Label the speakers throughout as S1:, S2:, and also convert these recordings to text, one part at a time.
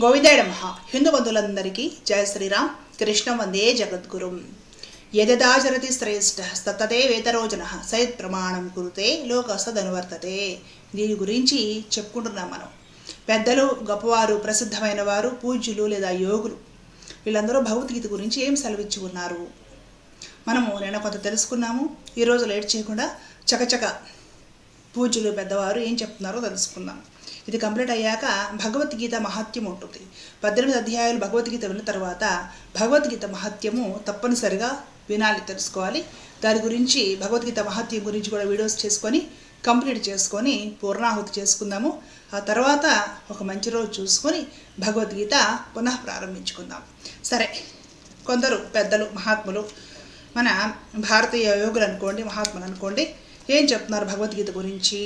S1: గోవిందాయ నమ. హిందూ బంధువులందరికీ జయ శ్రీరామ్. కృష్ణం వందే జగద్గురుం. యదదాచరతి శ్రేష్ఠ తత్తతే వేతరోజన సయత్ ప్రమాణం కురుతే లోకస్తనువర్తతే దీని గురించి చెప్పుకుంటున్నాం మనం. పెద్దలు గొప్పవారు ప్రసిద్ధమైన వారు పూజ్యులు లేదా యోగులు. వీళ్ళందరూ భగవద్గీత గురించి ఏం సెలవిచ్చి ఉన్నారు మనము నిన్న కొంత తెలుసుకున్నాము. ఈరోజు లేట్ చేయకుండా చకచక పూజ్యులు పెద్దవారు ఏం చెప్తున్నారో తెలుసుకుందాం. ఇది కంప్లీట్ అయ్యాక భగవద్గీత మహత్యం ఉంటుంది. పద్దెనిమిది అధ్యాయాలు భగవద్గీత విన్న తర్వాత భగవద్గీత మహత్యము తప్పనిసరిగా వినాలి తెలుసుకోవాలి. దాని గురించి భగవద్గీత మహత్యం గురించి కూడా వీడియోస్ చేసుకొని కంప్లీట్ చేసుకొని పూర్ణాహుతి చేసుకుందాము. ఆ తర్వాత ఒక మంచి రోజు చూసుకొని భగవద్గీత పునః ప్రారంభించుకుందాం. సరే కొందరు పెద్దలు మహాత్ములు మన భారతీయ యోగులు అనుకోండి మహాత్ములు అనుకోండి ఏం చెప్తున్నారు భగవద్గీత గురించి?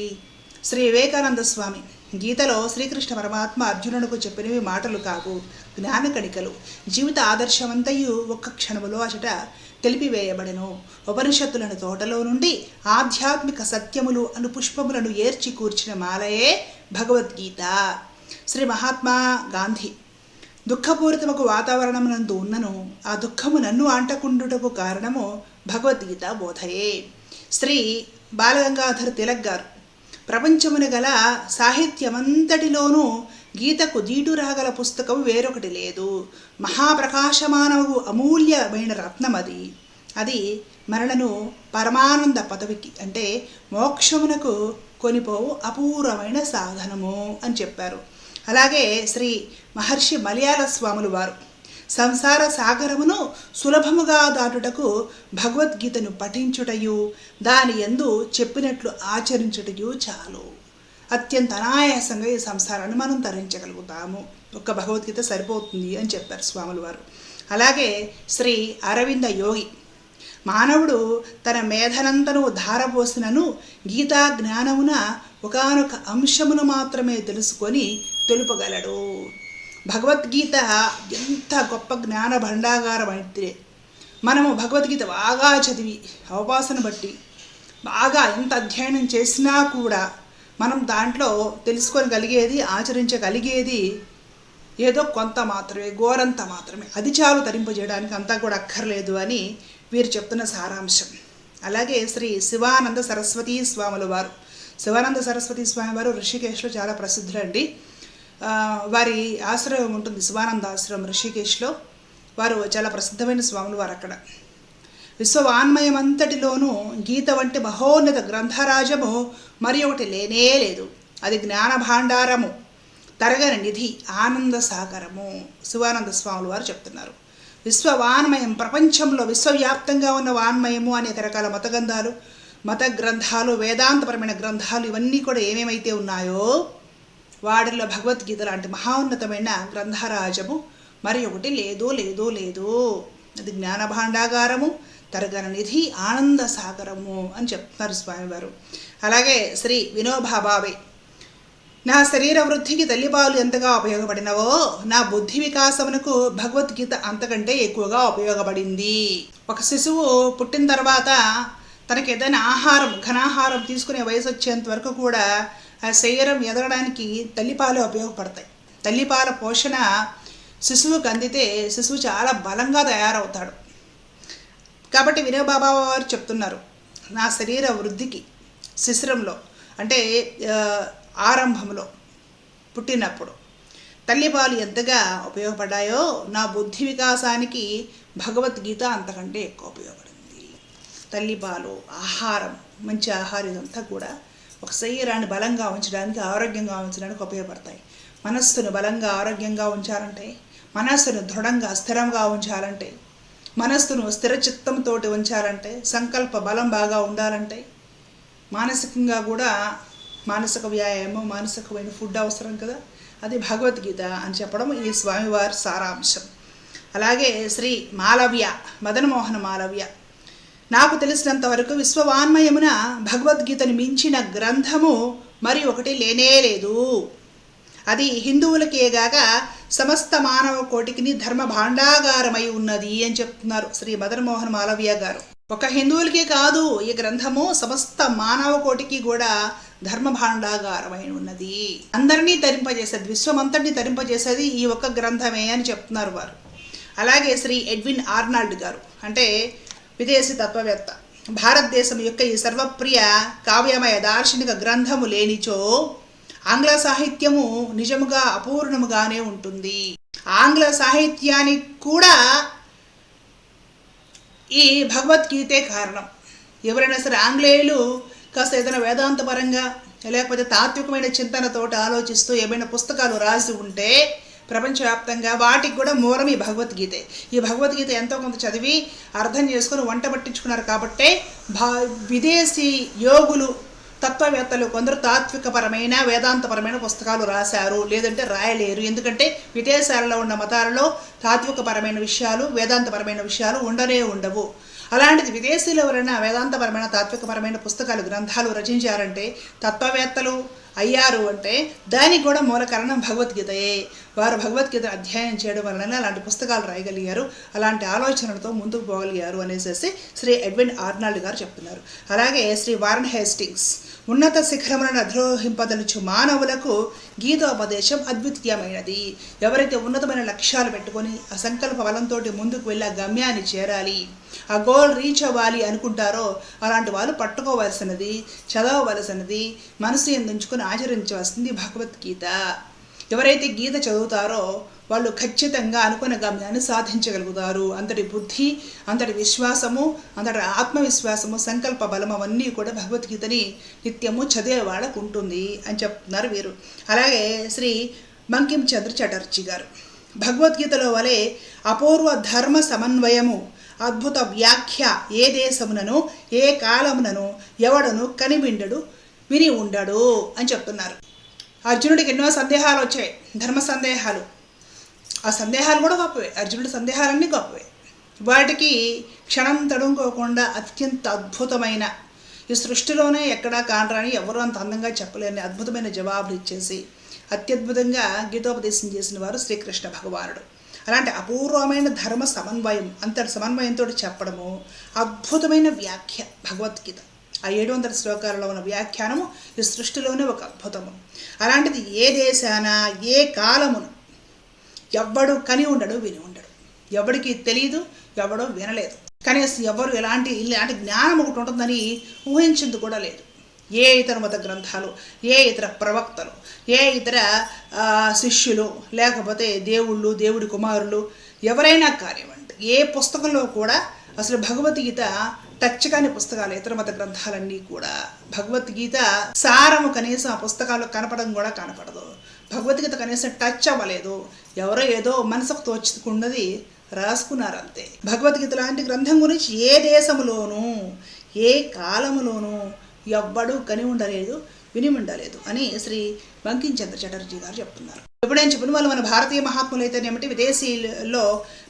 S1: శ్రీ వివేకానంద స్వామి గీతలో శ్రీకృష్ణ పరమాత్మ అర్జునుడికి చెప్పినవి మాటలు కావు జ్ఞాన కణికలు. జీవిత ఆదర్శమంతయు ఒక్క క్షణములో అచట తెలిపివేయబడెను. ఉపనిషత్తులను తోటలో నుండి ఆధ్యాత్మిక సత్యములు అను పుష్పములను ఏర్చి కూర్చిన మాలయే భగవద్గీత. శ్రీ మహాత్మా గాంధీ దుఃఖపూరితముకు వాతావరణమునందు ఉన్నను ఆ దుఃఖము నన్ను అంటకుండుటకు కారణము భగవద్గీత బోధయే. శ్రీ బాలగంగాధర్ తిలక్ గారు ప్రపంచమున గల సాహిత్యమంతటిలోనూ గీతకు దీటు రాగల పుస్తకం వేరొకటి లేదు. మహాప్రకాశమానవు అమూల్యమైన రత్నం అది అది మరణను పరమానంద పదవికి అంటే మోక్షమునకు కొనిపోవు అపూర్వమైన సాధనము అని చెప్పారు. అలాగే శ్రీ మహర్షి మలయాళ స్వాములు వారు. సంసార సాగరమును సులభముగా దాటుటకు భగవద్గీతను పఠించుటయు దాని ఎందు చెప్పినట్లు ఆచరించుటయు చాలు. అత్యంత అనాయాసంగా ఈ సంసారాన్ని మనం తరించగలుగుతాము. ఒక్క భగవద్గీత సరిపోతుంది అని చెప్పారు స్వాములు వారు. అలాగే శ్రీ అరవింద యోగి మానవుడు తన మేధనంతను ధారపోసినను గీతా జ్ఞానమున ఒకనొక అంశమును మాత్రమే తెలుసుకొని తెలుపగలడు. భగవద్గీత ఎంత గొప్ప జ్ఞాన భండాగారం అయితే మనము భగవద్గీత బాగా చదివి అవపాసన బట్టి బాగా ఎంత అధ్యయనం చేసినా కూడా మనం దాంట్లో తెలుసుకోగలిగేది ఆచరించగలిగేది ఏదో కొంత మాత్రమే గోరంత మాత్రమే. అది చాలు తరింపజేయడానికి అంతా కూడా అక్కర్లేదు అని వీరు చెప్తున్న సారాంశం. అలాగే శ్రీ శివానంద సరస్వతీ స్వాముల వారు. శివానంద సరస్వతి స్వామి వారు ఋషికేశ్లో చాలా ప్రసిద్ధులండి. వారి ఆశ్రమం ఉంటుంది శివానంద ఆశ్రమం ఋషికేశ్లో. వారు చాలా ప్రసిద్ధమైన స్వాములు వారు అక్కడ. విశ్వవాన్మయమంతటిలోనూ గీత వంటి మహోన్నత గ్రంథరాజము మరి ఒకటి లేనే లేదు. అది జ్ఞాన భాండారము తరగని నిధి ఆనంద సాగరము శివానంద స్వాములు వారు చెప్తున్నారు. విశ్వవాన్మయం ప్రపంచంలో విశ్వవ్యాప్తంగా ఉన్న వాన్మయము అనేక రకాల మత గ్రంథాలు మత గ్రంథాలు వేదాంతపరమైన గ్రంథాలు ఇవన్నీ కూడా ఏమేమైతే ఉన్నాయో వాడిలో భగవద్గీత లాంటి మహోన్నతమైన గ్రంథరాజము. మరి ఒకటి లేదు లేదు లేదు. అది జ్ఞాన భాండాగారము తరగన నిధి ఆనంద సాగరము అని చెప్తున్నారు స్వామివారు. అలాగే శ్రీ వినోబాబావే నా శరీర వృద్ధికి తల్లిపాలు ఎంతగా ఉపయోగపడినవో నా బుద్ధి వికాసమునకు భగవద్గీత అంతకంటే ఎక్కువగా ఉపయోగపడింది. ఒక శిశువు పుట్టిన తర్వాత తనకి ఏదైనా ఆహారం ఘనాహారం తీసుకునే వయసు వచ్చేంత వరకు కూడా శరీరం ఎదగడానికి తల్లిపాలు ఉపయోగపడతాయి. తల్లిపాల పోషణ శిశువుకు అందితే శిశువు చాలా బలంగా తయారవుతాడు. కాబట్టి వినోబాబా వారు చెప్తున్నారు నా శరీర వృద్ధికి శిశిరంలో అంటే ఆరంభంలో పుట్టినప్పుడు తల్లిపాలు ఎంతగా ఉపయోగపడ్డాయో నా బుద్ధి వికాసానికి భగవద్గీత అంతకంటే ఎక్కువ ఉపయోగపడింది. తల్లిపాలు ఆహారం మంచి ఆహారం ఇదంతా కూడా ఒక శరీరాన్ని బలంగా ఉంచడానికి ఆరోగ్యంగా ఉంచడానికి ఉపయోగపడతాయి. మనస్సును బలంగా ఆరోగ్యంగా ఉంచాలంటే మనస్సును దృఢంగా స్థిరంగా ఉంచాలంటే మనస్సును స్థిర చిత్తంతో ఉంచాలంటే సంకల్ప బలం బాగా ఉండాలంటే మానసికంగా కూడా మానసిక వ్యాయామం మానసికమైన ఫుడ్ అవసరం కదా. అది భగవద్గీత అని చెప్పడం ఈ స్వామివారి సారాంశం. అలాగే శ్రీ మాలవ్య మదనమోహన మాలవ్య నాకు తెలిసినంత వరకు విశ్వవాన్మయమున భగవద్గీతను మించిన గ్రంథము మరి ఒకటి లేనే లేదు. అది హిందువులకేగాక సమస్త మానవ కోటికిని ధర్మ భాండాగారమై ఉన్నది అని చెప్తున్నారు శ్రీ మదన్మోహన్ మాలవీయ గారు. ఒక హిందువులకే కాదు ఈ గ్రంథము సమస్త మానవ కోటికి కూడా ధర్మ భాండాగారమై ఉన్నది. అందరినీ తరింపజేసేది విశ్వమంతటిని తరింపజేసేది ఈ ఒక్క గ్రంథమే అని చెప్తున్నారు వారు. అలాగే శ్రీ ఎడ్విన్ ఆర్నాల్డ్ గారు. అంటే విదేశీ తత్వవేత్త. భారతదేశం యొక్క ఈ సర్వప్రియ కావ్యమయ దార్శనిక గ్రంథము లేనిచో ఆంగ్ల సాహిత్యము నిజముగా అపూర్ణముగానే ఉంటుంది. ఆంగ్ల సాహిత్యానికి కూడా ఈ భగవద్గీతే కారణం. ఎవరైనా సరే ఆంగ్లేయులు కాస్త ఏదైనా వేదాంతపరంగా లేకపోతే తాత్వికమైన చింతనతోటి ఆలోచిస్తూ ఏమైనా పుస్తకాలు రాసి ఉంటే ప్రపంచవ్యాప్తంగా వాటికి కూడా మూలం ఈ భగవద్గీతే. ఈ భగవద్గీత ఎంతో కొంత చదివి అర్థం చేసుకుని వంట పట్టించుకున్నారు కాబట్టే భా విదేశీ యోగులు తత్వవేత్తలు కొందరు తాత్వికపరమైన వేదాంతపరమైన పుస్తకాలు రాశారు లేదంటే రాయలేరు. ఎందుకంటే విదేశాలలో ఉన్న మతాలలో తాత్వికపరమైన విషయాలు వేదాంతపరమైన విషయాలు ఉండనే ఉండవు. అలాంటిది విదేశీయులు ఎవరైనా వేదాంతపరమైన తాత్వికపరమైన పుస్తకాలు గ్రంథాలు రచించారంటే తత్వవేత్తలు అయ్యారు అంటే దానికి కూడా మూల కారణం భగవద్గీతయే. వారు భగవద్గీత అధ్యయనం చేయడం వలన అలాంటి పుస్తకాలు రాయగలిగారు. అలాంటి ఆలోచనలతో ముందుకు పోగలిగారు అనేసి శ్రీ ఎడ్విన్ ఆర్నాల్డ్ గారు చెప్తున్నారు. అలాగే శ్రీ వారన్ హేస్టింగ్స్ ఉన్నత శిఖరములను అధిరోహింపదలుచు మానవులకు గీతోపదేశం అద్వితీయమైనది. ఎవరైతే ఉన్నతమైన లక్ష్యాలు పెట్టుకొని ఆ సంకల్ప బలంతో ముందుకు వెళ్ళి ఆ గమ్యాన్ని చేరాలి ఆ గోల్ రీచ్ అవ్వాలి అనుకుంటారో అలాంటి వాళ్ళు పట్టుకోవలసినది చదవవలసినది మనసు ఎందుకుని ఆచరించవలసింది భగవద్గీత. ఎవరైతే గీత చదువుతారో వాళ్ళు ఖచ్చితంగా అనుకున్న గమ్యాన్ని సాధించగలుగుతారు. అంతటి బుద్ధి అంతటి విశ్వాసము అంతటి ఆత్మవిశ్వాసము సంకల్ప బలం అవన్నీ కూడా భగవద్గీతని నిత్యము చదివే వాళ్ళకు ఉంటుంది అని చెప్తున్నారు వీరు. అలాగే శ్రీ మంకిం చంద్ర చటర్జీ గారు. భగవద్గీతలో వలె అపూర్వ ధర్మ సమన్వయము అద్భుత వ్యాఖ్య ఏ దేశమునను ఏ కాలమునను ఎవడను కనివిండడు విని ఉండడు అని చెప్తున్నారు. అర్జునుడికి ఎన్నో సందేహాలు వచ్చాయి. ధర్మ సందేహాలు. ఆ సందేహాలు కూడా గొప్పవే. అర్జునుడి సందేహాలన్నీ గొప్పవే. వాటికి క్షణం తడుముకోకుండా అత్యంత అద్భుతమైన ఈ సృష్టిలోనే ఎక్కడా కానరాని ఎవరు అంత అందంగా చెప్పలేని అద్భుతమైన జవాబులు ఇచ్చేసి అత్యద్భుతంగా గీతోపదేశం చేసిన వారు శ్రీకృష్ణ భగవానుడు. అలాంటి అపూర్వమైన ధర్మ సమన్వయం అంతటి సమన్వయంతో చెప్పడము అద్భుతమైన వ్యాఖ్య భగవద్గీత. ఆ ఏడు వందల శ్లోకాలలో ఉన్న వ్యాఖ్యానము ఈ సృష్టిలోనే ఒక అద్భుతము. అలాంటిది ఏ దేశాన ఏ కాలమును ఎవ్వడు కని ఉండడు విని ఉండడు. ఎవడికి తెలియదు ఎవడో వినలేదు. కనీసం ఎవరు ఎలాంటి ఇలాంటి జ్ఞానం ఒకటి ఉంటుందని ఊహించింది కూడా లేదు. ఏ ఇతర మత గ్రంథాలు ఏ ఇతర ప్రవక్తలు ఏ ఇతర ఆ, శిష్యులు లేకపోతే దేవుళ్ళు దేవుడి కుమారులు ఎవరైనా కానివ్వండి ఏ పుస్తకంలో కూడా అసలు భగవద్గీత టచ్ కాని పుస్తకాలు ఇతర మత గ్రంథాలన్నీ కూడా భగవద్గీత సారము కనీసం ఆ పుస్తకాల్లో కనపడడం కూడా కనపడదు. భగవద్గీత కనీసం టచ్ అవ్వలేదు. ఎవరో ఏదో మనసుకు తోచుకున్నది రాసుకున్నారు అంతే భగవద్గీత లాంటి గ్రంథం గురించి ఏ దేశములోనూ ఏ కాలములోనూ ఎవ్వడూ కని ఉండలేదు విని ఉండలేదు అని శ్రీ బంకించంద్ర చటర్జీ గారు చెప్తున్నారు. ఎప్పుడైనా చెప్పిన వాళ్ళు మన భారతీయ మహాత్ములు అయితేనేమిటి విదేశీయులలో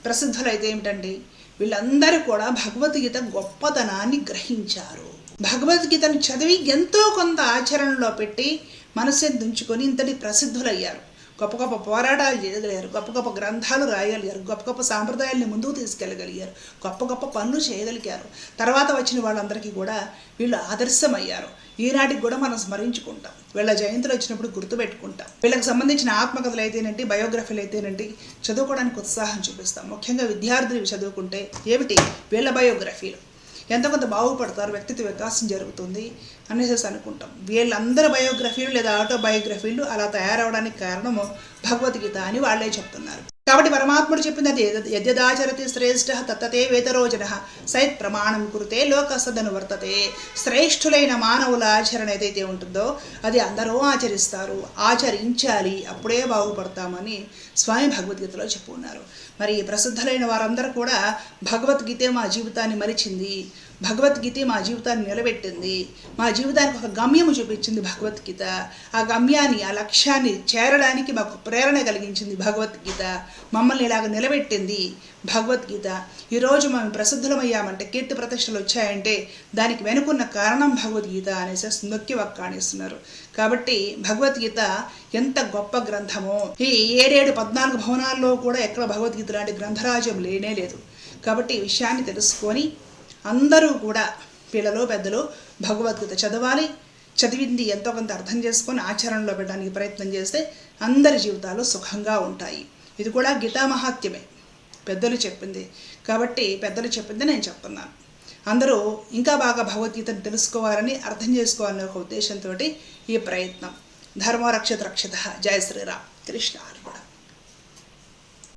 S1: ప్రసిద్ధులు అయితే ఏమిటండి? వీళ్ళందరూ కూడా భగవద్గీత గొప్పతనాన్ని గ్రహించారు. భగవద్గీతను చదివి ఎంతో కొంత ఆచరణలో పెట్టి మనస్సుని ఇంతటి ప్రసిద్ధులయ్యారు. గొప్ప గొప్ప పోరాటాలు చేయగలిగారు. గొప్ప గొప్ప గ్రంథాలు రాయగలిగారు. గొప్ప గొప్ప సాంప్రదాయాల్ని ముందుకు తీసుకెళ్ళగలిగారు. గొప్ప గొప్ప పనులు చేయగలిగారు. తర్వాత వచ్చిన వాళ్ళందరికీ కూడా వీళ్ళు ఆదర్శమయ్యారు. ఈనాటికి కూడా మనం స్మరించుకుంటాం. వీళ్ళ జయంతులు వచ్చినప్పుడు గుర్తుపెట్టుకుంటాం. వీళ్ళకి సంబంధించిన ఆత్మకథలు అయితేనండి బయోగ్రఫీలు అయితేనండి చదువుకోవడానికి ఉత్సాహం చూపిస్తాం. ముఖ్యంగా విద్యార్థులు చదువుకుంటే ఏమిటి? వీళ్ళ బయోగ్రఫీలు. ఎంత కొంత బాగుపడతారు వ్యక్తిత్వ వికాసం జరుగుతుంది. అనేసి అనుకుంటాం. వీళ్ళందరి బయోగ్రఫీలు లేదా ఆటోబయోగ్రఫీలు అలా తయారవడానికి కారణము భగవద్గీత అని వాళ్ళే చెప్తున్నారు. కాబట్టి పరమాత్ముడు చెప్పింది అది యద్యదాచరతి శ్రేష్ఠ తత్తతే వేతరోజన సైత్ ప్రమాణం కురితే లోకసదను వర్తతే. శ్రేష్ఠులైన మానవుల ఆచరణ ఏదైతే ఉంటుందో అది అందరూ ఆచరిస్తారు. ఆచరించాలి అప్పుడే బాగుపడతామని స్వామి భగవద్గీతలో చెప్పున్నారు. మరి ప్రసిద్ధులైన వారందరూ కూడా భగవద్గీతే మా జీవితాన్ని మరిచింది. భగవద్గీత మా జీవితాన్ని నిలబెట్టింది. మా జీవితానికి ఒక గమ్యము చూపించింది భగవద్గీత. ఆ గమ్యాన్ని ఆ లక్ష్యాన్ని చేరడానికి మాకు ప్రేరణ కలిగించింది భగవద్గీత. మమ్మల్ని ఇలాగ నిలబెట్టింది భగవద్గీత. ఈరోజు మేము ప్రసిద్ధులమయ్యామంటే కీర్తి ప్రతిష్టలు వచ్చాయంటే దానికి వెనుకున్న కారణం భగవద్గీత అనేసి నొక్కి వక్కాణిస్తున్నారు. కాబట్టి భగవద్గీత ఎంత గొప్ప గ్రంథమో. ఈ ఏడేడు పద్నాలుగు భవనాల్లో కూడా ఎక్కడ భగవద్గీత లాంటి గ్రంథరాజ్యం లేనే లేదు. కాబట్టి ఈ విషయాన్ని తెలుసుకొని అందరూ కూడా పిల్లలు పెద్దలు భగవద్గీత చదవాలి. చదివింది ఎంతో కొంత అర్థం చేసుకొని ఆచరణలో పెట్టడానికి ప్రయత్నం చేస్తే అందరి జీవితాలు సుఖంగా ఉంటాయి. ఇది కూడా గీతా మహాత్యమే పెద్దలు చెప్పింది. కాబట్టి పెద్దలు చెప్పింది నేను చెప్తున్నాను. అందరూ ఇంకా బాగా భగవద్గీతను తెలుసుకోవాలని అర్థం చేసుకోవాలనే ఒక ఉద్దేశంతో ఈ ప్రయత్నం. ధర్మ రక్షిత. జయ శ్రీరామ్. కృష్ణ